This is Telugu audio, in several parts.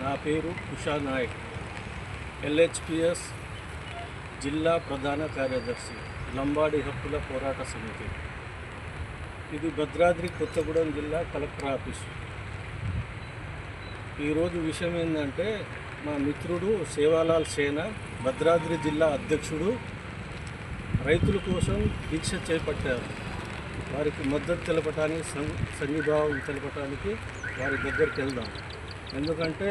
నా పేరు ఉషా నాయక్. ఎల్హెచ్పిఎస్ జిల్లా ప్రధాన కార్యదర్శి లంబాడి హక్కుల పోరాట సమితి. ఇది భద్రాద్రి కొత్తగూడెం జిల్లా కలెక్టర్ ఆఫీసు. ఈరోజు విషయం ఏంటంటే మా మిత్రుడు సేవాలాల్ సేన భద్రాద్రి జిల్లా అధ్యక్షుడు రైతుల కోసం దీక్ష చేపట్టారు. వారికి మద్దతు తెలపటానికి సం సంఘీభావం తెలపటానికి వారి దగ్గరికి వెళ్దాం. ఎందుకంటే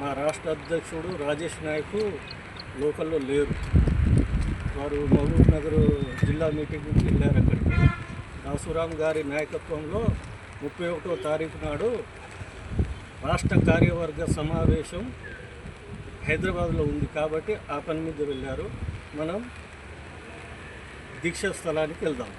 మా రాష్ట్ర అధ్యక్షుడు రాజేష్ నాయక్ లోకల్లో లేరు. వారు మహబూబ్ నగర్ జిల్లా మీటింగ్కి వెళ్ళారు అక్కడికి. దాసురాం గారి నాయకత్వంలో ముప్పై ఒకటో తారీఖు నాడు రాష్ట్ర కార్యవర్గ సమావేశం హైదరాబాద్లో ఉంది కాబట్టి ఆ పని మీద వెళ్ళారు. మనం దీక్షా స్థలానికి వెళ్దాం.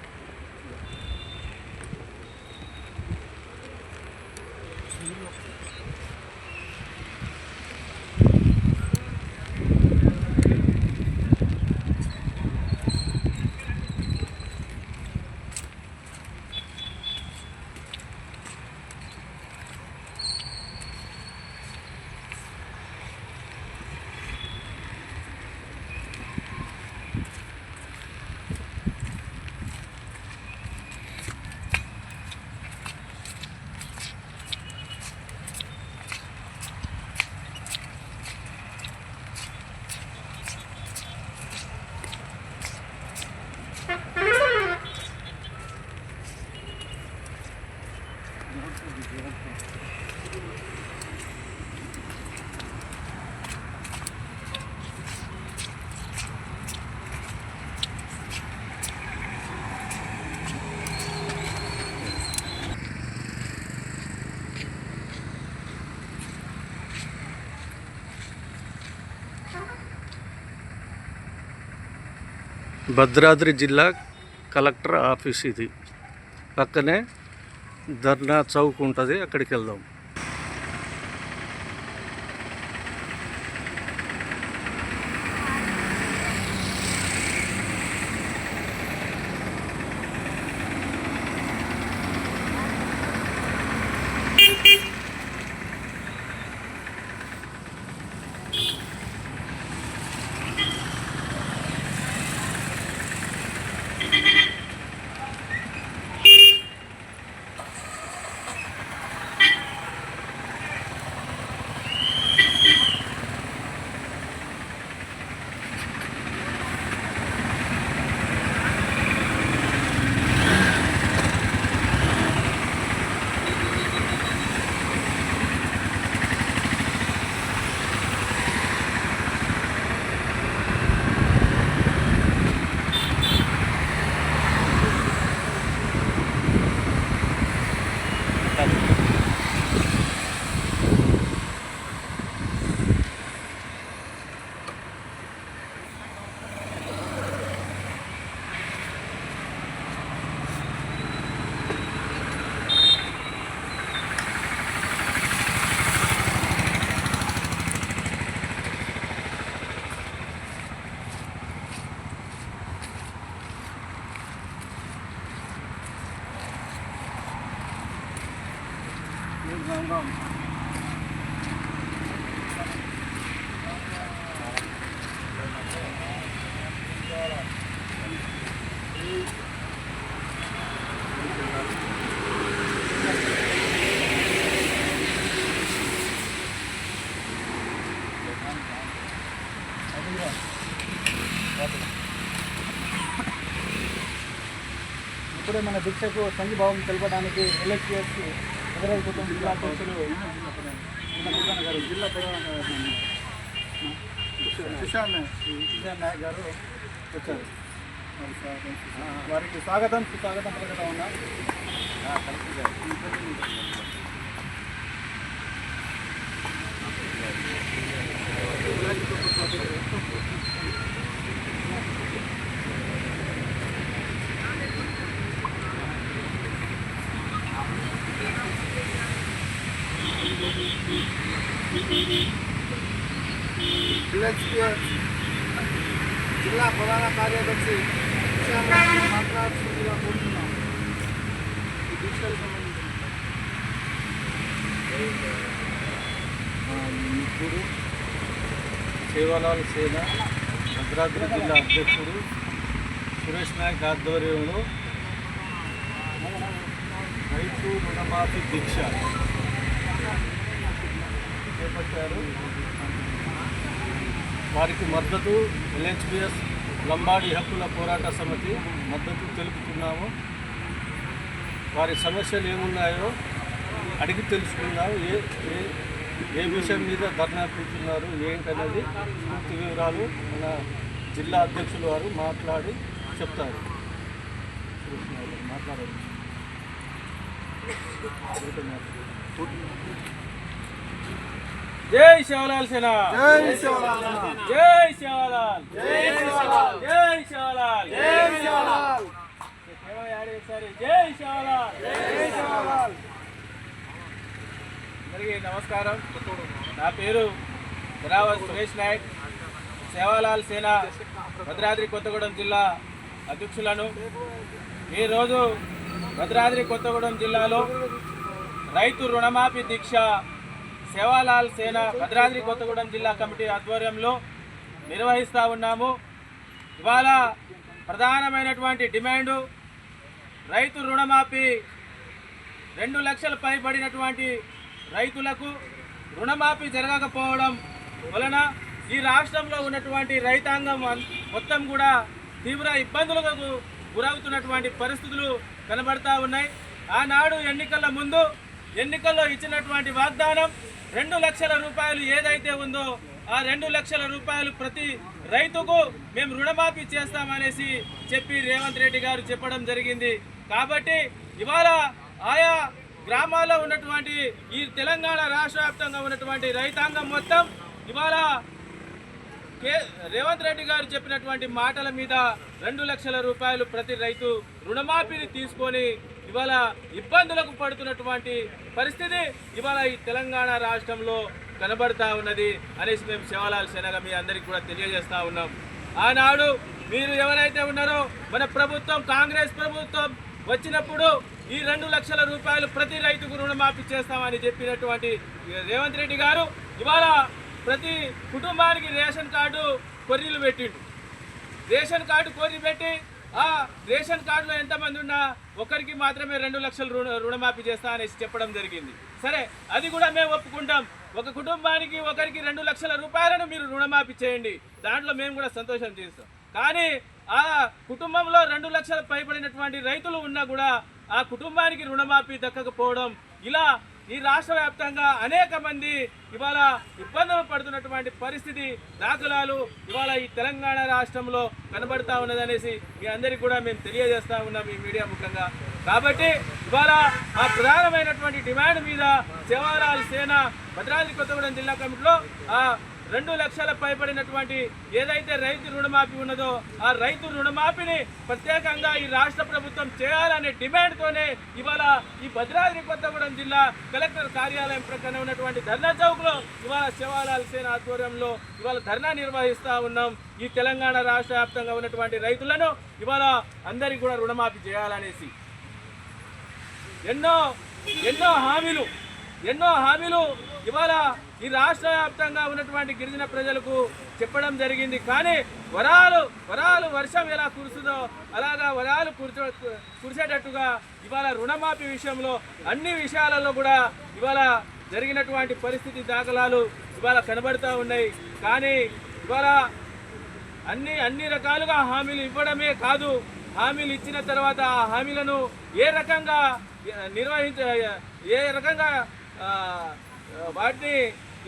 భద్రాద్రి జిల్లా కలెక్టర్ ఆఫీస్ ఇది. పక్కనే ధర్నా చౌక్ ఉంటుంది అక్కడికి వెళ్దాం. ఇప్పుడే మన దీక్షకు సంఘీభావం తెలపడానికి ఎల్హెచ్ఎస్ ఎదురైపోతున్న జిల్లా అధ్యక్షులు మన గారు జిల్లా ప్రధాన కిషాన్ కిషాన్ నాయక్ గారు వచ్చారు మరి స్వాగతం, సుస్వాగతం. వారికి స్వాగతం సుస్వాగతం పలకటా ఉన్నా ఎల్హెచ్పిఎస్ జిల్లా ప్రధాన కార్యదర్శి కిషాన్ నాయక్ మాట్లాడుతుందిగా కోరుతున్నాం ఈ దీక్షకు సంబంధించి మిత్రుడు సేవలాల్ సేన భద్రాద్రి జిల్లా అధ్యక్షుడు సురేష్ నాయక్ ఆధ్వర్యంలో రైతు రుణమాఫీ దీక్ష చేపట్టారు. వారికి మద్దతు ఎల్హెచ్పిఎస్ లంబాడి హక్కుల పోరాట సమితి మద్దతు తెలుపుతున్నాము. వారి సమస్యలు ఏమున్నాయో అడిగి తెలుసుకుందాం. ఏ ఏ ఏ విషయం మీద ధర్నా కూర్చున్నారు ఏంటనేది పూర్తి వివరాలు మన జిల్లా అధ్యక్షులు వారు మాట్లాడి చెప్తారు. మాట్లాడండి జై శివలాల్ సేన. జై శివలాల్ జై శివలాల్ జై శివలాల్ జై శివలాల్ జై శివలాల్ జై శివలాల్ జై శివలాల్ అందరికీ నమస్కారం. నా పేరు బరావర్ సురేష్ నాయక్. సేవాలాల్ సేన భద్రాద్రి కొత్తగూడెం జిల్లా అధ్యక్షులను. ఈరోజు భద్రాద్రి కొత్తగూడెం జిల్లాలో రైతు రుణమాఫీ దీక్ష సేవాలాల్ సేన భద్రాద్రి కొత్తగూడెం జిల్లా కమిటీ ఆధ్వర్యంలో నిర్వహిస్తూ ఉన్నాము. ఇవాళ ప్రధానమైనటువంటి డిమాండు రైతు రుణమాఫీ రెండు లక్షల పైబడినటువంటి రైతులకు రుణమాఫీ జరగకపోవడం వలన ఈ రాష్ట్రంలో ఉన్నటువంటి రైతాంగం మొత్తం కూడా తీవ్ర ఇబ్బందులకు గురవుతున్నటువంటి పరిస్థితులు కనబడతా ఉన్నాయి. ఆనాడు ఎన్నికల ముందు ఎన్నికల్లో ఇచ్చినటువంటి వాగ్దానం రెండు లక్షల రూపాయలు ఏదైతే ఉందో ఆ రెండు లక్షల రూపాయలు ప్రతి రైతుకు మేము రుణమాఫీ చేస్తామనేసి చెప్పి రేవంత్ రెడ్డి గారు చెప్పడం జరిగింది. కాబట్టి ఇవాళ ఆయా గ్రామాల్లో ఉన్నటువంటి ఈ తెలంగాణ రాష్ట్ర వ్యాప్తంగా ఉన్నటువంటి రైతాంగం మొత్తం ఇవాళ కే రేవంత్ రెడ్డి గారు చెప్పినటువంటి మాటల మీద రెండు లక్షల రూపాయలు ప్రతి రైతు రుణమాఫీని తీసుకొని ఇవాళ ఇబ్బందులకు పడుతున్నటువంటి పరిస్థితి ఇవాళ ఈ తెలంగాణ రాష్ట్రంలో కనబడతా ఉన్నది అనేసి మేము శివలాల్ సేనగా మీ అందరికీ కూడా తెలియజేస్తూ ఉన్నాం. ఆనాడు మీరు ఎవరైతే ఉన్నారో మన ప్రభుత్వం కాంగ్రెస్ ప్రభుత్వం వచ్చినప్పుడు ఈ రెండు లక్షల రూపాయలు ప్రతి రైతుకు రుణమాఫీ చేస్తామని చెప్పినటువంటి రేవంత్ రెడ్డి గారు ఇవాళ ప్రతి కుటుంబానికి రేషన్ కార్డు కొర్రీలు పెట్టిండు. రేషన్ కార్డు కొర్రీ పెట్టి ఆ రేషన్ కార్డులో ఎంతమంది ఉన్నా ఒకరికి మాత్రమే రెండు లక్షలు రుణ రుణమాఫీ చేస్తా అనేసి చెప్పడం జరిగింది. సరే అది కూడా మేము ఒప్పుకుంటాం. ఒక కుటుంబానికి ఒకరికి రెండు లక్షల రూపాయలను మీరు రుణమాఫీ చేయండి. దాంట్లో మేము కూడా సంతోషం చేస్తాం. కానీ ఆ కుటుంబంలో రెండు లక్షల పైబడినటువంటి రైతులు ఉన్నా కూడా ఆ కుటుంబానికి రుణమాఫీ దక్కకపోవడం ఇలా ఈ రాష్ట్ర వ్యాప్తంగా అనేక మంది ఇవాళ ఇబ్బందులు పడుతున్నటువంటి పరిస్థితి దాఖలాలు ఇవాళ ఈ తెలంగాణ రాష్ట్రంలో కనబడతా ఉన్నదనేసి మీ అందరికీ కూడా మేము తెలియజేస్తా ఉన్నాం ఈ మీడియా ముఖంగా. కాబట్టి ఇవాళ ఆ ప్రధానమైనటువంటి డిమాండ్ మీద సేవాలాల్ సేన భద్రాద్రి కొత్తగూడెం జిల్లా కమిటీలో ఆ రెండు లక్షల పైబడినటువంటి ఏదైతే రైతు రుణమాఫీ ఉన్నదో ఆ రైతు రుణమాఫీని ప్రత్యేకంగా ఈ రాష్ట్ర ప్రభుత్వం చేయాలనే డిమాండ్తోనే ఇవాళ ఈ భద్రాద్రి కొత్తగూడెం జిల్లా కలెక్టర్ కార్యాలయం ప్రక్కన ఉన్నటువంటి ధర్నా చౌక్లో ఇవాళ శివాలాల్ సేన ఆధ్వర్యంలో ఇవాళ ధర్నా నిర్వహిస్తా ఉన్నాం. ఈ తెలంగాణ రాష్ట్ర వ్యాప్తంగా ఉన్నటువంటి రైతులను ఇవాళ అందరికీ కూడా రుణమాఫీ చేయాలనేసి. ఎన్నో ఎన్నో హామీలు ఎన్నో హామీలు ఇవాళ ఈ రాష్ట్ర వ్యాప్తంగా ఉన్నటువంటి గిరిజన ప్రజలకు చెప్పడం జరిగింది. కానీ వరాలు వరాలు వర్షం ఎలా కురుస్తుందో అలాగా వరాలు కురిచ కురిసేటట్టుగా ఇవాళ రుణమాఫీ విషయంలో అన్ని విషయాలలో కూడా ఇవాళ జరిగినటువంటి పరిస్థితి దాఖలాలు ఇవాళ కనబడుతూ ఉన్నాయి. కానీ ఇవాళ అన్ని అన్ని రకాలుగా హామీలు ఇవ్వడమే కాదు హామీలు ఇచ్చిన తర్వాత ఆ హామీలను ఏ రకంగా నిర్వహించ ఏ రకంగా వాటిని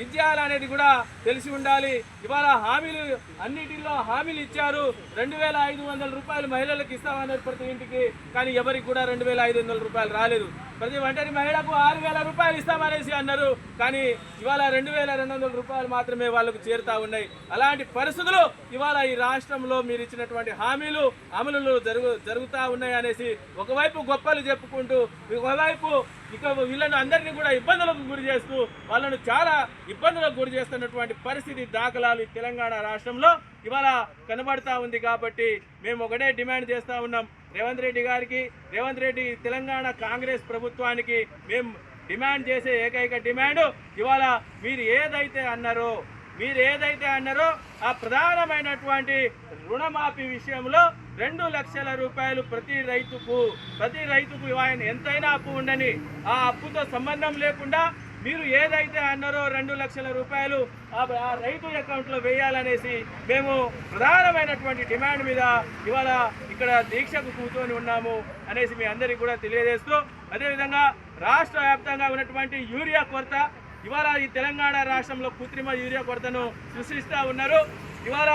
ఇచ్చేయాలనేది కూడా తెలిసి ఉండాలి. ఇవాళ హామీలు అన్నిటిలో హామీలు ఇచ్చారు. రెండు వేల ఐదు వందల రూపాయలు మహిళలకు ఇస్తామన్నారు ప్రతి ఇంటికి కానీ ఎవరికి కూడా రెండు వేల ఐదు వందల రూపాయలు రాలేదు. ప్రతి ఒంటరి మహిళకు ఆరు వేల రూపాయలు ఇస్తామనేసి అన్నారు. కానీ ఇవాళ రెండు వేల రెండు వందల రూపాయలు మాత్రమే వాళ్ళకు చేరుతా ఉన్నాయి. అలాంటి పరిస్థితులు ఇవాళ ఈ రాష్ట్రంలో మీరు ఇచ్చినటువంటి హామీలు అమలులు జరుగు జరుగుతూ ఉన్నాయి అనేసి ఒకవైపు గొప్పలు చెప్పుకుంటూ ఒకవైపు ఇక వీళ్ళను అందరినీ కూడా ఇబ్బందులకు గురి చేస్తూ వాళ్ళను చాలా ఇబ్బందులకు గురి చేస్తున్నటువంటి పరిస్థితి దాఖలాలు తెలంగాణ రాష్ట్రంలో ఇవాళ కనబడతా ఉంది కాబట్టి మేము ఒకటే డిమాండ్ చేస్తూ ఉన్నాం. రేవంత్ రెడ్డి గారికి రేవంత్ రెడ్డి తెలంగాణ కాంగ్రెస్ ప్రభుత్వానికి మేము డిమాండ్ చేసే ఏకైక డిమాండ్ ఇవాళ మీరు ఏదైతే అన్నారో మీరు ఏదైతే అన్నారో ఆ ప్రధానమైనటువంటి రుణమాఫీ విషయంలో రెండు లక్షల రూపాయలు ప్రతి రైతుకు ప్రతి రైతుకు ఆయన ఎంతైనా అప్పు ఉండని ఆ అప్పుతో సంబంధం లేకుండా మీరు ఏదైతే అన్నారో రెండు లక్షల రూపాయలు ఆ రైతు అకౌంట్లో వేయాలనేసి మేము ప్రధానమైనటువంటి డిమాండ్ మీద ఇవాళ ఇక్కడ దీక్షకు కూర్చొని ఉన్నాము అనేసి మీ అందరికీ కూడా తెలియజేస్తూ అదేవిధంగా రాష్ట్ర వ్యాప్తంగా ఉన్నటువంటి యూరియా కొరత ఇవాళ ఈ తెలంగాణ రాష్ట్రంలో కృత్రిమ యూరియా కొరతను సృష్టిస్తూ ఉన్నారు. ఇవాళ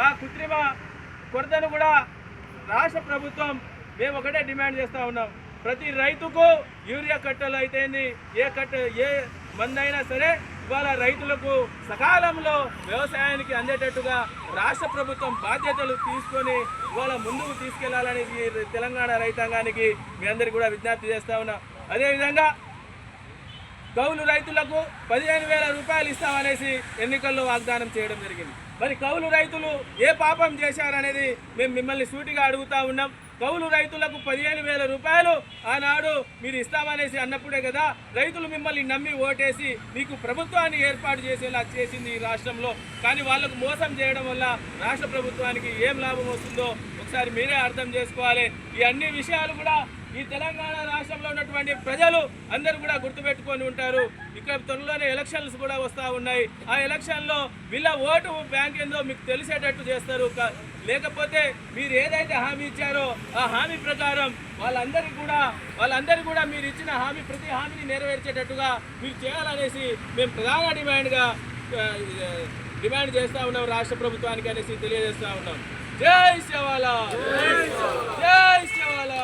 ఆ కృత్రిమ కొరతను కూడా రాష్ట్ర ప్రభుత్వం మేము ఒకటే డిమాండ్ చేస్తూ ఉన్నాం. ప్రతి రైతుకు యూరియా కట్టలు అయితేంది ఏ కట్ట ఏ మందైనా సరే ఇవాళ రైతులకు సకాలంలో వ్యవసాయానికి అందేటట్టుగా రాష్ట్ర ప్రభుత్వం బాధ్యతలు తీసుకొని ఇవాళ ముందుకు తీసుకెళ్ళాలని తెలంగాణ రైతాంగానికి మీ అందరికీ కూడా విజ్ఞప్తి చేస్తా ఉన్నాం. అదేవిధంగా కౌలు రైతులకు పదిహేను వేల రూపాయలు ఇస్తామనేసి ఎన్నికల్లో వాగ్దానం చేయడం జరిగింది. మరి కౌలు రైతులు ఏ పాపం చేశారనేది మేము మిమ్మల్ని సూటిగా అడుగుతా ఉన్నాం. కౌలు రైతులకు పదిహేను వేల రూపాయలు ఆనాడు మీరు ఇస్తామనేసి అన్నప్పుడే కదా రైతులు మిమ్మల్ని నమ్మి ఓటేసి మీకు ప్రభుత్వాన్ని ఏర్పాటు చేసేలా చేసింది ఈ రాష్ట్రంలో. కానీ వాళ్ళకు మోసం చేయడం వల్ల రాష్ట్ర ప్రభుత్వానికి ఏం లాభం వస్తుందో ఒకసారి మీరే అర్థం చేసుకోవాలి. ఈ అన్ని విషయాలు కూడా ఈ తెలంగాణ రాష్ట్రంలో ఉన్నటువంటి ప్రజలు అందరూ కూడా గుర్తుపెట్టుకొని ఉంటారు. ఇక్కడ త్వరలోనే ఎలక్షన్స్ కూడా వస్తూ ఉన్నాయి. ఆ ఎలక్షన్లో వీళ్ళ ఓటు బ్యాంక్ ఏందో మీకు తెలిసేటట్టు చేస్తారు. లేకపోతే మీరు ఏదైతే హామీ ఇచ్చారో ఆ హామీ ప్రకారం వాళ్ళందరికీ కూడా వాళ్ళందరూ కూడా మీరు ఇచ్చిన హామీ ప్రతి హామీని నెరవేర్చేటట్టుగా మీరు చేయాలనేసి మేము ప్రధాన డిమాండ్గా డిమాండ్ చేస్తూ ఉన్నాం రాష్ట్ర ప్రభుత్వానికి అనేసి తెలియజేస్తూ ఉన్నాం. జై శివాలా! జై శివాలా!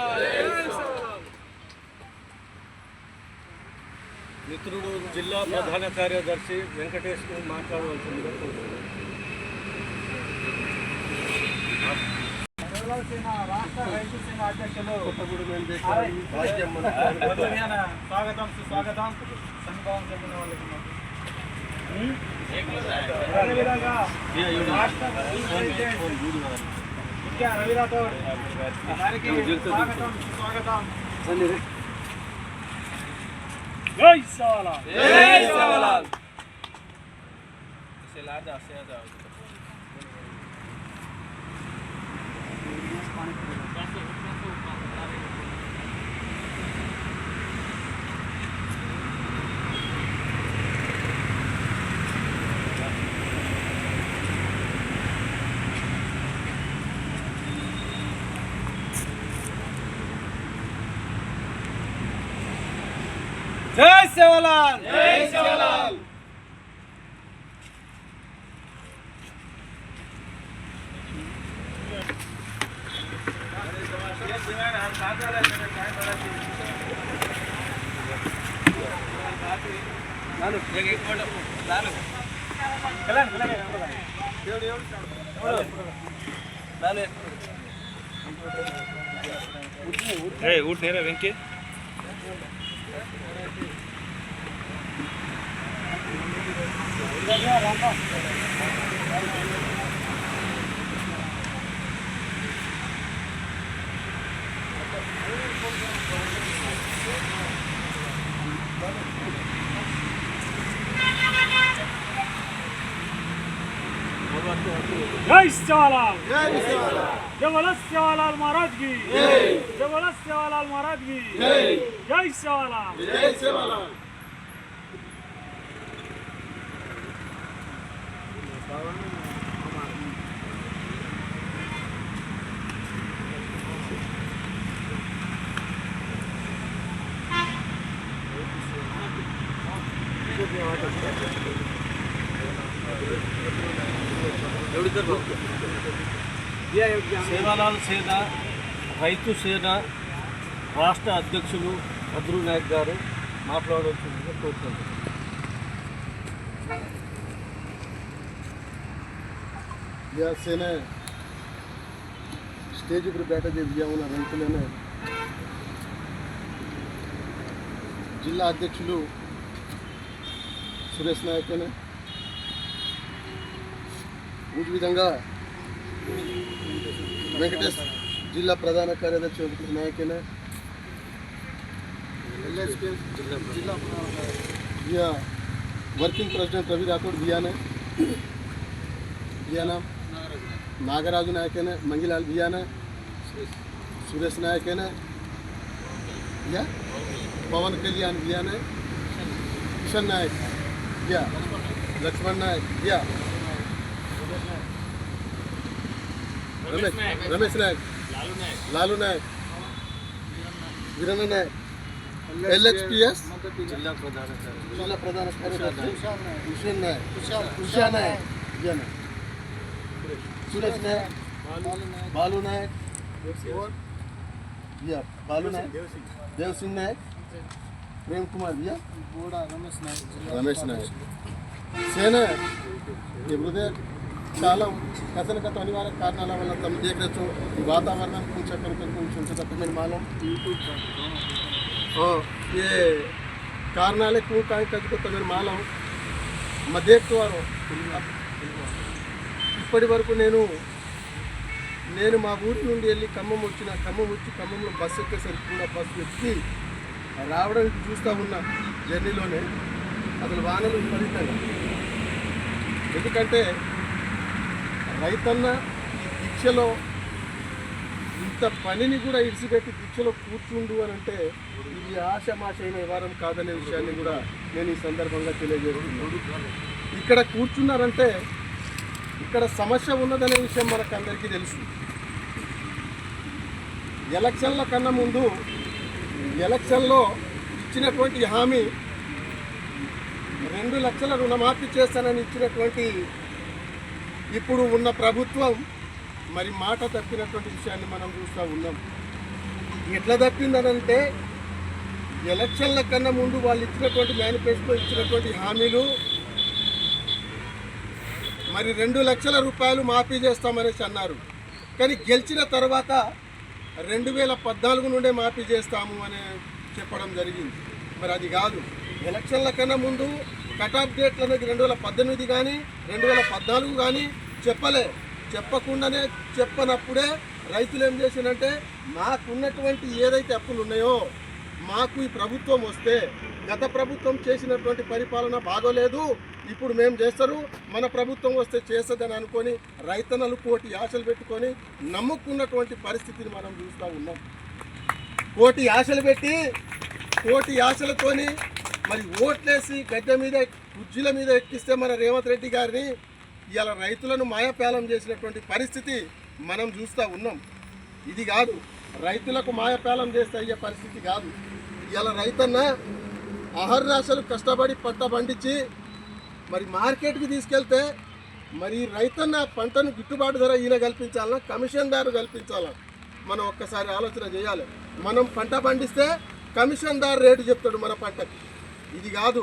మిత్రుడు జిల్లా ప్రధాన కార్యదర్శి వెంకటేష్ మాట్లాడవలసిందిగా కోరుతున్నాను. కేరళ సేన రాష్ట్ర రైతు సేన అధ్యక్షులు రాజ్యం మధురియాన స్వాగతం సుస్వాగతం సంఘం చెప్పిన వాళ్ళకి మాకు. అదేవిధంగా రాష్ట్ర రైతు ప్రెసిడెంట్ విద్యా రవి రాథోడ్ వారికి స్వాగతం సుస్వాగతం జై సవాలా జై శివలాల్ సెలాదా సెలాదా జై శివలాల్ జై శివలాల్ జై శివలాల్ జై శివలాల్ జై శివలాల్ మహారాజ్కి జై జై శివలాల్ మహారాజ్కి జై జై శివలాల్ సేవాలాల్ సేన రైతు సేన రాష్ట్ర అధ్యక్షులు భద్రు నాయక్ గారు మాట్లాడవలసిందిగా కోరుతున్నాను. సేನೆ ಸ್ಟೇಜಿಗೆ ಬೇಟೆಗೆ ఉన్న రైతులనే జిల్లా అధ్యక్షులు సురేష్ నాయక్ అనే. విధంగా वेंकटेश जिला प्रधान ಪ್ರಧಾನ नायक जिला ನಾಯಕನೇ ಜಿಲ್ಲಾ या वर्किंग प्रेसिडेंट रवि राठौड़ भैया ने भैया नाम नागराज नायक ने मंगीलाल भैया ने सुरेश नायक ने या पवन कल्याण भैया ने किशन नायक या लक्ष्मण नायक या Ramesh Ramesh Nayak. Lalu Nayak. Veeranna Nayak. L H P S जिला प्रधान भूषण नायक. तुषार नायक. विजय नायक. बालू नायक. भैया बालू नायक. देव सिंह नायक. प्रेम कुमार. भैया रमेश नायक. रमेश नायक. सेना ये हृदय చాలా కథన అనివార్య కారణాల వల్ల తమ దేఖరచ్చు ఈ వాతావరణం కొంచెం కొంచెం తప్ప మాలం ఏ కారణాలే క్యూ కాయ కనుక మీరు మాలం మా దేక్తువారు ఇప్పటి వరకు నేను నేను మా ఊరి నుండి వెళ్ళి ఖమ్మం వచ్చిన ఖమ్మం వచ్చి ఖమ్మంలో బస్సు ఎక్కేసరికి కూడా బస్సు ఎక్కి రావడానికి చూస్తూ ఉన్నా జర్నీలోనే అసలు వానలు విపరీతంగా. ఎందుకంటే రైతన్న ఈ దీక్షలో ఇంత పనిని కూడా ఇడిచిపెట్టి దీక్షలో కూర్చుండు అని అంటే ఇది ఆశమాషైన వ్యవహారం కాదనే విషయాన్ని కూడా నేను ఈ సందర్భంగా తెలియజేస్తున్నాను. ఇక్కడ కూర్చున్నారంటే ఇక్కడ సమస్య ఉన్నదనే విషయం మనకు అందరికీ తెలుసు. ఎలక్షన్ల కన్నా ముందు ఎలక్షన్లో ఇచ్చినటువంటి హామీ రెండు లక్షల రుణమాఫీ చేస్తానని ఇచ్చినటువంటి ఇప్పుడు ఉన్న ప్రభుత్వం మరి మాట తప్పినటువంటి విషయాన్ని మనం చూస్తూ ఉన్నాం. ఎట్లా తప్పిందనంటే ఎలక్షన్ల కన్నా ముందు వాళ్ళు ఇచ్చినటువంటి మేనిఫెస్టో ఇచ్చినటువంటి హామీలు మరి రెండు లక్షల రూపాయలు మాఫీ చేస్తామనేసి అన్నారు. కానీ గెలిచిన తర్వాత రెండు వేల పద్నాలుగు నుండే మాఫీ చేస్తాము అని చెప్పడం జరిగింది. మరి అది కాదు. ఎలక్షన్ల కన్నా ముందు కటాఫ్ డేట్లు అనేది రెండు వేల పద్దెనిమిది కానీ రెండు వేల పద్నాలుగు కానీ చెప్పలే. చెప్పకుండానే చెప్పనప్పుడే రైతులు ఏం చేసిందంటే మాకున్నటువంటి ఏదైతే అప్పులు ఉన్నాయో మాకు ఈ ప్రభుత్వం వస్తే గత ప్రభుత్వం చేసినటువంటి పరిపాలన బాగోలేదు ఇప్పుడు మేము చేస్తారు మన ప్రభుత్వం వస్తే చేస్తుందని అనుకొని రైతన్నలు కోటి ఆశలు పెట్టుకొని నమ్ముకున్నటువంటి పరిస్థితిని మనం చూస్తూ ఉన్నాం. కోటి ఆశలు పెట్టి కోటి ఆశలతోని మరి ఓట్లేసి గడ్డ మీద కుర్జీల మీద ఎక్కిస్తే మన రేవంత్ రెడ్డి గారిని ఇవాళ రైతులను మాయపేలం చేసినటువంటి పరిస్థితి మనం చూస్తూ ఉన్నాం. ఇది కాదు రైతులకు మాయపేలం చేస్తే అయ్యే పరిస్థితి కాదు. ఇవాళ రైతన్న అహర్నాశలు కష్టపడి పంట పండించి మరి మార్కెట్కి తీసుకెళ్తే మరి రైతన్న పంటను గిట్టుబాటు ధర ఈయన కల్పించాలన్నా కమిషన్దారు కల్పించాలా? మనం ఒక్కసారి ఆలోచన చేయాలి. మనం పంట పండిస్తే కమిషన్దారు రేటు చెప్తాడు మన పంటకి. ఇది కాదు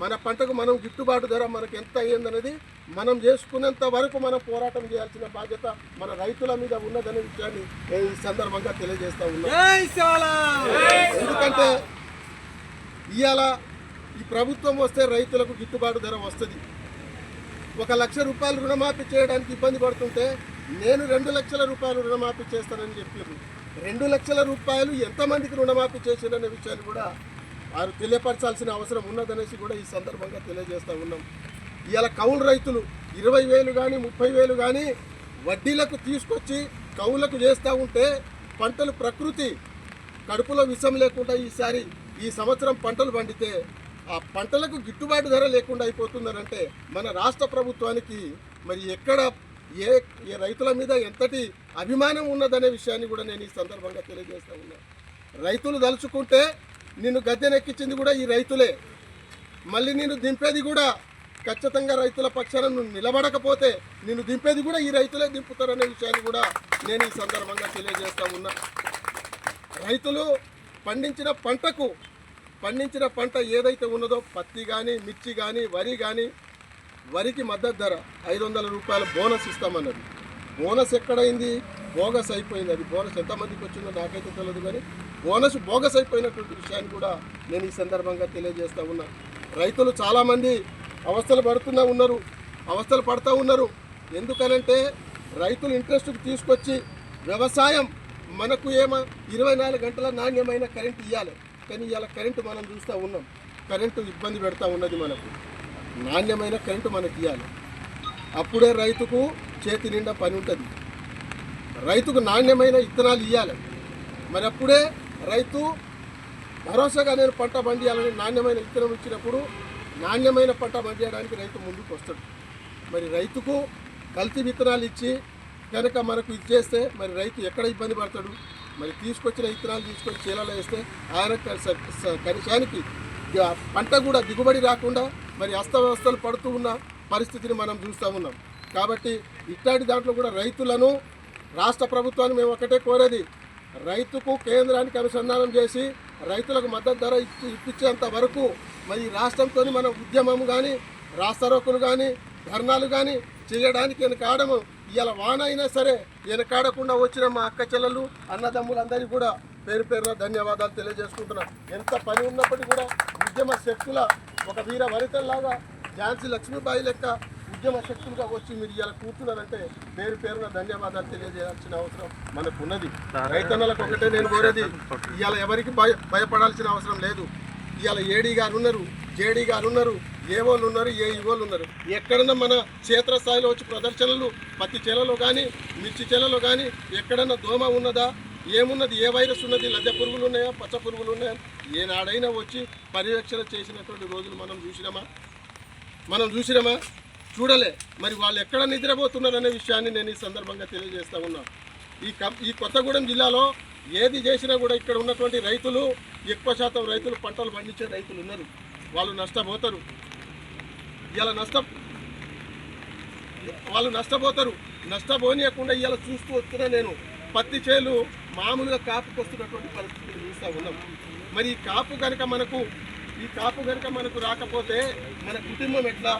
మన పంటకు మనం గిట్టుబాటు ధర మనకు ఎంత అయ్యిందనేది మనం చేసుకునేంత వరకు మనం పోరాటం చేయాల్సిన బాధ్యత మన రైతుల మీద ఉన్నదనే విషయాన్ని నేను ఈ సందర్భంగా తెలియజేస్తా ఉన్నా. ఎందుకంటే ఇవాళ ఈ ప్రభుత్వం వస్తే రైతులకు గిట్టుబాటు ధర వస్తుంది. ఒక లక్ష రూపాయలు రుణమాఫీ చేయడానికి ఇబ్బంది పడుతుంటే నేను రెండు లక్షల రూపాయలు రుణమాఫీ చేస్తానని చెప్పారు రెండు లక్షల రూపాయలు ఎంతమందికి రుణమాఫీ చేసిందనే విషయాన్ని కూడా వారు తెలియపరచాల్సిన అవసరం ఉన్నదనేసి కూడా ఈ సందర్భంగా తెలియజేస్తూ ఉన్నాం. ఇవాళ కౌలు రైతులు ఇరవై వేలు కానీ ముప్పై వేలు కానీ వడ్డీలకు తీసుకొచ్చి కౌలకు చేస్తూ ఉంటే పంటలు ప్రకృతి కడుపులో విషం లేకుండా ఈసారి ఈ సంవత్సరం పంటలు పండితే ఆ పంటలకు గిట్టుబాటు ధర లేకుండా అయిపోతుందనంటే మన రాష్ట్ర ప్రభుత్వానికి మరి ఎక్కడ ఏ ఏ రైతుల మీద ఎంతటి అభిమానం ఉన్నదనే విషయాన్ని కూడా నేను ఈ సందర్భంగా తెలియజేస్తా ఉన్నా. రైతులు దలుచుకుంటే నిన్ను గద్దెనెక్కించింది కూడా ఈ రైతులే. మళ్ళీ నేను దింపేది కూడా ఖచ్చితంగా రైతుల పక్షాన నువ్వు నిలబడకపోతే నిన్ను దింపేది కూడా ఈ రైతులే దింపుతారనే విషయాన్ని కూడా నేను ఈ సందర్భంగా తెలియజేస్తా ఉన్నా. రైతులు పండించిన పంటకు పండించిన పంట ఏదైతే ఉన్నదో పత్తి కానీ మిర్చి కానీ వరి కానీ వరికి మద్దతు ధర ఐదు వందల రూపాయల బోనస్ ఇస్తామన్నది. బోనస్ ఎక్కడైంది? బోగస్ అయిపోయింది. అది బోనస్ ఎంతమందికి వచ్చిందో నాకైతే తెలియదు కానీ బోనస్ బోగస్ అయిపోయినటువంటి విషయాన్ని కూడా నేను ఈ సందర్భంగా తెలియజేస్తూ ఉన్నా. రైతులు చాలామంది అవస్థలు పడుతున్నా ఉన్నారు. అవస్థలు పడుతూ ఉన్నారు. ఎందుకనంటే రైతులు ఇంట్రెస్ట్కి తీసుకొచ్చి వ్యవసాయం మనకు ఏమో ఇరవై నాలుగు గంటల నాణ్యమైన కరెంటు ఇవ్వాలి కానీ ఇవాళ కరెంటు మనం చూస్తూ ఉన్నాం. కరెంటు ఇబ్బంది పెడతా ఉన్నది మనకు. నాణ్యమైన కరెంటు మనకి ఇవ్వాలి అప్పుడే రైతుకు చేతి నిండా పని ఉంటుంది. రైతుకు నాణ్యమైన విత్తనాలు ఇవ్వాలి మరి అప్పుడే రైతు భరోసాగా నేను పంట పండియాలని నాణ్యమైన విత్తనం ఇచ్చినప్పుడు నాణ్యమైన పంట పండియడానికి రైతు ముందుకు వస్తాడు. మరి రైతుకు కల్తీ విత్తనాలు ఇచ్చి కనుక మనకు ఇచ్చేస్తే మరి రైతు ఎక్కడ ఇబ్బంది పడతాడు? మరి తీసుకొచ్చిన విత్తనాలు తీసుకొచ్చి చీలలో వేస్తే ఆయన క- కనిషానికి పంట కూడా దిగుబడి రాకుండా మరి అస్తవ్యవస్థలు పడుతూ ఉన్న పరిస్థితిని మనం చూస్తూ ఉన్నాం. కాబట్టి ఇట్లాంటి దాంట్లో కూడా రైతులను రాష్ట్ర ప్రభుత్వాన్ని మేము ఒకటే కోరేది రైతుకు కేంద్రానికి అనుసంధానం చేసి రైతులకు మద్దతు ధర ఇచ్చి ఇప్పించేంత వరకు మరి రాష్ట్రంతో మన ఉద్యమం కానీ రాస్తారోకులు కానీ ధర్నాలు కానీ చేయడానికి వెనకాడము. ఇలా వాన అయినా సరే వెనకాడకుండా వచ్చిన మా అక్క చెల్లెలు అన్నదమ్ములందరికీ కూడా పేరు పేరున ధన్యవాదాలు తెలియజేసుకుంటున్నాం. ఎంత పని ఉన్నప్పటికీ కూడా ఉద్యమ శక్తుల ఒక వీర వనితల్లాగా ఝాన్సీ లక్ష్మీబాయి లెక్క ఉద్యమ శక్తులుగా వచ్చి మీరు ఇలా కూర్చున్నారంటే పేరు పేరున ధన్యవాదాలు తెలియజేయాల్సిన అవసరం మనకు ఉన్నది రైతన్నలకు ఒకటే నేను కోరేది ఇవాళ ఎవరికి భయ భయపడాల్సిన అవసరం లేదు. ఇవాళ ఏడీ గారు ఉన్నారు జేడీ గారు ఉన్నారు ఏ వాళ్ళు ఉన్నారు ఏ ఇవోళ్ళు ఉన్నారు. ఎక్కడన్నా మన క్షేత్రస్థాయిలో వచ్చి ప్రదర్శనలు పత్తి చేలలో కానీ మిర్చి చెలలో కానీ ఎక్కడన్నా దోమ ఉన్నదా ఏమున్నది ఏ వైరస్ ఉన్నది లద్దె పురుగులు ఉన్నాయా పచ్చ పురుగులు ఉన్నాయా ఏనాడైనా వచ్చి పర్యవేక్షణ చేసినటువంటి రోజులు మనం చూసినామా? మనం చూసినామా? చూడలే. మరి వాళ్ళు ఎక్కడ నిద్రపోతున్నారు అనే విషయాన్ని నేను ఈ సందర్భంగా తెలియజేస్తా ఉన్నా. ఈ ఈ కొత్తగూడెం జిల్లాలో ఏది చేసినా కూడా ఇక్కడ ఉన్నటువంటి రైతులు ఎక్కువ శాతం రైతులు పంటలు పండించే రైతులు ఉన్నారు. వాళ్ళు నష్టపోతారు. ఇలా నష్టం వాళ్ళు నష్టపోతారు. నష్టపోనీయకుండా ఇలా చూస్తూ వస్తున్నా నేను. పత్తి చేలు మామూలుగా కాపుకు వస్తున్నటువంటి పరిస్థితులు చూస్తూ ఉన్నాం. మరి ఈ కాపు కనుక మనకు ఈ కాపు కనుక మనకు రాకపోతే మన కుటుంబం ఎట్లా?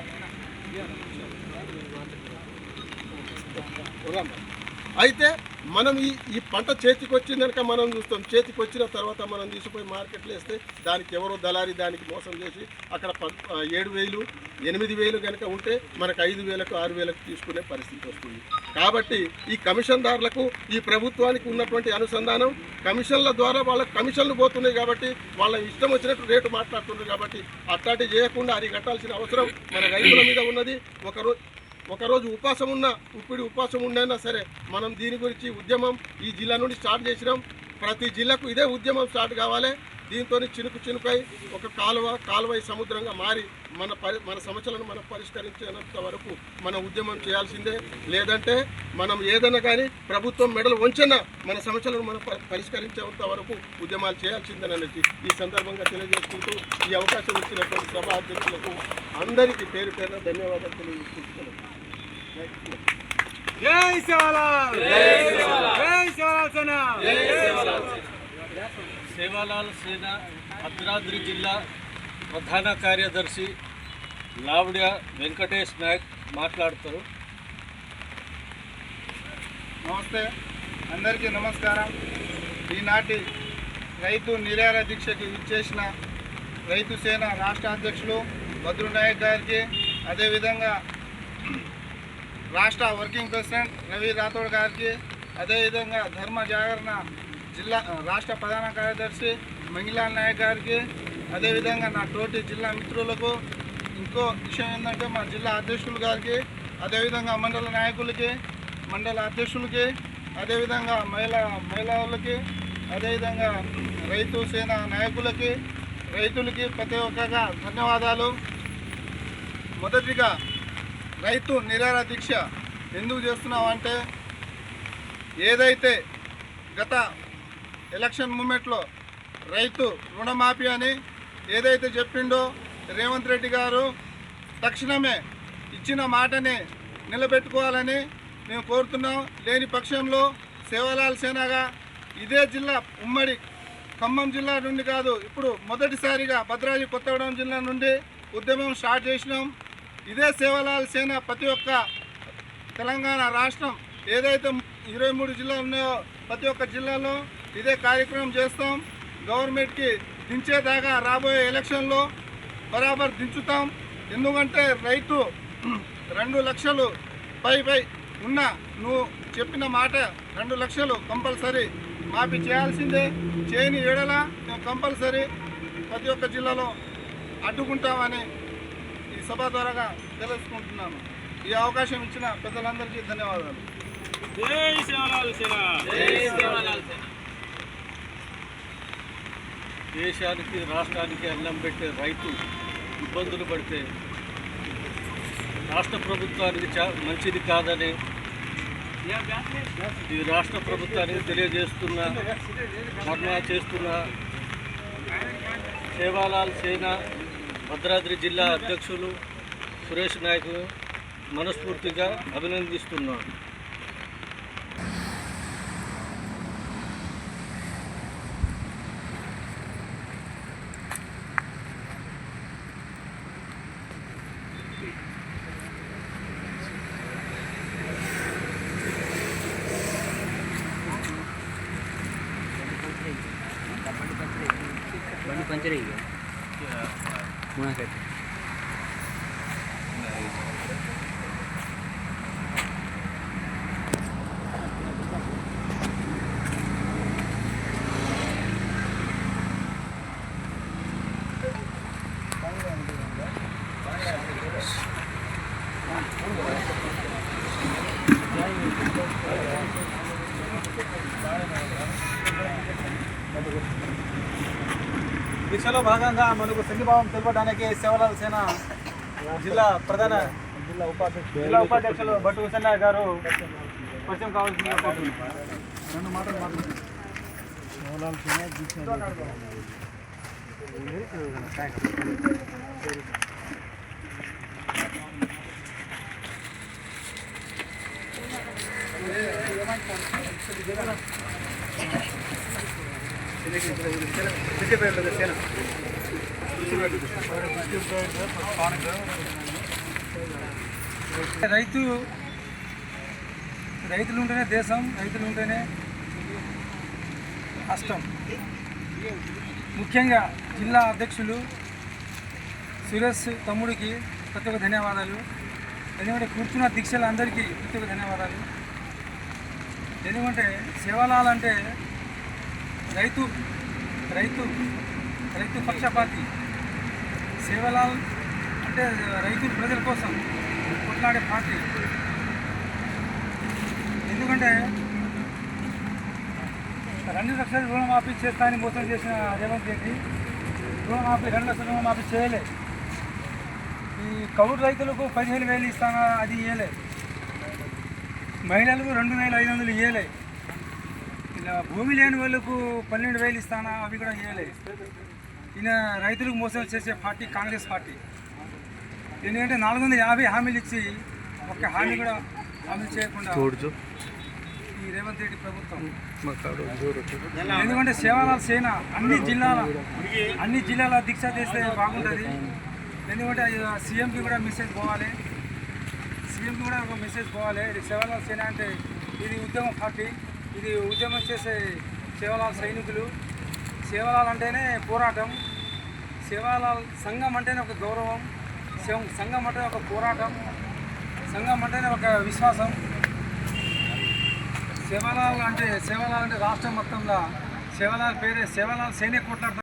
అయితే మనం ఈ ఈ పంట చేతికి వచ్చింది కనుక మనం చూస్తాం. చేతికి వచ్చిన తర్వాత మనం తీసుకుపోయి మార్కెట్లో వేస్తే దానికి ఎవరో దళారి దానికి మోసం చేసి అక్కడ ప- ఏడు వేలు ఎనిమిది వేలు కనుక ఉంటే మనకు ఐదు వేలకు ఆరు వేలకు తీసుకునే పరిస్థితి వస్తుంది. కాబట్టి ఈ కమిషన్దారులకు ఈ ప్రభుత్వానికి ఉన్నటువంటి అనుసంధానం కమిషన్ల ద్వారా వాళ్ళకి కమిషన్లు పోతున్నాయి కాబట్టి వాళ్ళ ఇష్టం వచ్చినట్టు రేటు మాట్లాడుతున్నారు కాబట్టి అట్లాంటి చేయకుండా అరిగట్టాల్సిన అవసరం మన రైతుల మీద ఉన్నది. ఒకరోజు ఒకరోజు ఉపాసం ఉన్న ఉప్పిడి ఉపాసం ఉండైనా సరే మనం దీని గురించి ఉద్యమం ఈ జిల్లా నుండి స్టార్ట్ చేసినాం. ప్రతి జిల్లాకు ఇదే ఉద్యమం స్టార్ట్ కావాలి. దీంతో చినుకు చినుకై ఒక కాలువ కాలువ సముద్రంగా మారి మన పరి మన సమస్యలను మనం పరిష్కరించేంత వరకు మన ఉద్యమం చేయాల్సిందే. లేదంటే మనం ఏదైనా కానీ ప్రభుత్వం మెడలు వంచన మన సమస్యలను మనం పరిష్కరించేంత వరకు ఉద్యమాలు చేయాల్సిందేననేసి ఈ సందర్భంగా తెలియజేసుకుంటూ ఈ అవకాశం ఇచ్చినటువంటి సభా అధ్యక్షులకు అందరికీ పేరు పేరున ధన్యవాదాలు తెలియజేసుకుంటున్నాను. జై సేవాలాల్ జై సేవాలాల్ సేన! సేవాలాల్ సేన భద్రాద్రి జిల్లా ప్రధాన కార్యదర్శి లావుడ్య వెంకటేష్ నాయక్ మాట్లాడతారు. నమస్తే అందరికీ నమస్కారం. ఈనాటి రైతు నిరాహార దీక్షకి ఇచ్చేసిన రైతు సేన రాష్ట్ర అధ్యక్షులు భద్రు నాయక్ గారికి అదేవిధంగా రాష్ట్ర వర్కింగ్ ప్రెసిడెంట్ రవి రాథోడ్ గారికి అదేవిధంగా ధర్మ జాగరణ జిల్లా రాష్ట్ర ప్రధాన కార్యదర్శి మహిళా నాయక్ గారికి అదేవిధంగా నా తోటి జిల్లా మిత్రులకు ఇంకో విషయం ఏంటంటే మా జిల్లా అధ్యక్షులు గారికి అదేవిధంగా మండల నాయకులకి మండల అధ్యక్షులకి అదేవిధంగా మహిళా మహిళలకి అదేవిధంగా రైతు సేన నాయకులకి రైతులకి ప్రతి ఒక్కగా ధన్యవాదాలు. మొదటిగా రైతు నిరాహార దీక్ష ఎందుకు చేస్తున్నామంటే ఏదైతే గత ఎలక్షన్ మూమెంట్లో రైతు రుణమాఫీ అని ఏదైతే చెప్పిండో రేవంత్ రెడ్డి గారు తక్షణమే ఇచ్చిన మాటని నిలబెట్టుకోవాలని మేము కోరుతున్నాం. లేని పక్షంలో సేవలాల్ సేనగా ఇదే జిల్లా ఉమ్మడి ఖమ్మం జిల్లా నుండి కాదు ఇప్పుడు మొదటిసారిగా భద్రాద్రి కొత్తగూడెం జిల్లా నుండి ఉద్యమం స్టార్ట్ చేసినాం. ఇదే సేవలాల సేన ప్రతి ఒక్క తెలంగాణ రాష్ట్రం ఏదైతే ఇరవై మూడు జిల్లాలు ఉన్నాయో ప్రతి ఒక్క జిల్లాలో ఇదే కార్యక్రమం చేస్తాం. గవర్నమెంట్కి దించేదాకా రాబోయే ఎలక్షన్లో బరాబర్ దించుతాం. ఎందుకంటే రైతు రెండు లక్షలు పై పై ఉన్న నువ్వు చెప్పిన మాట రెండు లక్షలు కంపల్సరీ మాఫీ చేయాల్సిందే. చేయని ఏడలా మేము కంపల్సరీ ప్రతి ఒక్క జిల్లాలో అడ్డుకుంటామని సభ ద్వారాగా తెలుసుకుంటున్నాను. ఈ అవకాశం ఇచ్చిన పెద్దలందరికీ ధన్యవాదాలు. జై సేవలాల్ సేన. దేశానికి రాష్ట్రానికి అన్నం పెట్టే రైతు ఇబ్బందులు పడితే రాష్ట్ర ప్రభుత్వానికి చా మంచిది కాదని ఈ రాష్ట్ర ప్రభుత్వానికి తెలియజేస్తున్న ధర్నా చేస్తున్న సేవాలాల్ సేన భద్రాద్రి జిల్లా అధ్యక్షులు సురేష్ నాయక్ మనస్ఫూర్తిగా అభినందిస్తున్నాను. దీక్షలో భాగంగా మనకు సంఘీభావం తెలపడానికి సేవలాల సేన జిల్లా ప్రధాన జిల్లా ఉపాధ్యక్షులు జిల్లా ఉపాధ్యక్షులు భట్టు హుసేన్ నాయక్ గారు పరిచయం కావాల్సిందిగా కోరుతున్నాను. రెండు మాటలు. రైతు రైతులు ఉంటేనే దేశం రైతులు ఉంటేనే రాష్ట్రం. ముఖ్యంగా జిల్లా అధ్యక్షులు సురేష్ తమ్ముడికి ప్రతి ఒక్క ధన్యవాదాలు. ఎందుకంటే కూర్చున్న దీక్షలు అందరికీ ప్రతి ఒక్క ధన్యవాదాలు. ఎందుకంటే సేవలాలంటే రైతు రైతు రైతు పక్షపాతి. సేవలాల్ అంటే రైతు ప్రజల కోసం కొట్లాడే పార్టీ. ఎందుకంటే రెండు లక్షల రుణమాఫీ చేస్తా అని మోసం చేసిన రేవంత్ రెడ్డి రుణమాఫీ రెండు లక్షల రుణమాఫీ చేయలే. ఈ కౌలు రైతులకు పదిహేను వేలు ఇస్తానా అది ఇవ్వలే మహిళలకు రెండు వేల ఐదు వందలు ఇవ్వలే ఇలా భూమి లేని వాళ్ళకు పన్నెండు వేలు ఇస్తానా? అవి కూడా ఇవ్వలే. ఈయన రైతులకు మోసం చేసే పార్టీ కాంగ్రెస్ పార్టీ. ఎందుకంటే నాలుగు వందల యాభై హామీలు ఇచ్చి ఒక్క హామీ కూడా అమలు చేయకుండా ఈ రేవంత్ రెడ్డి ప్రభుత్వం. ఎందుకంటే సేవల సేన అన్ని జిల్లాల అన్ని జిల్లాల దీక్ష చేస్తే బాగుంటుంది. ఎందుకంటే సీఎంకి కూడా మెసేజ్ పోవాలి. సీఎంకి కూడా ఒక మెసేజ్ పోవాలి. ఇది సేవల సేన అంటే ఇది ఉద్యమ పార్టీ. ఇది ఉద్యమం చేసే సేవలాల్ సైనికులు. సేవలాల్ అంటేనే పోరాటం. సేవాలాల్ సంఘం అంటేనే ఒక గౌరవం. సం- సంఘం అంటే ఒక పోరాటం. సంఘం అంటేనే ఒక విశ్వాసం. సేవలాల్ అంటే సేవలాల్ అంటే రాష్ట్రం మొత్తంలో. సేవలాల్ పేరే సేవలాల్ సైనిక కొట్లాడతారు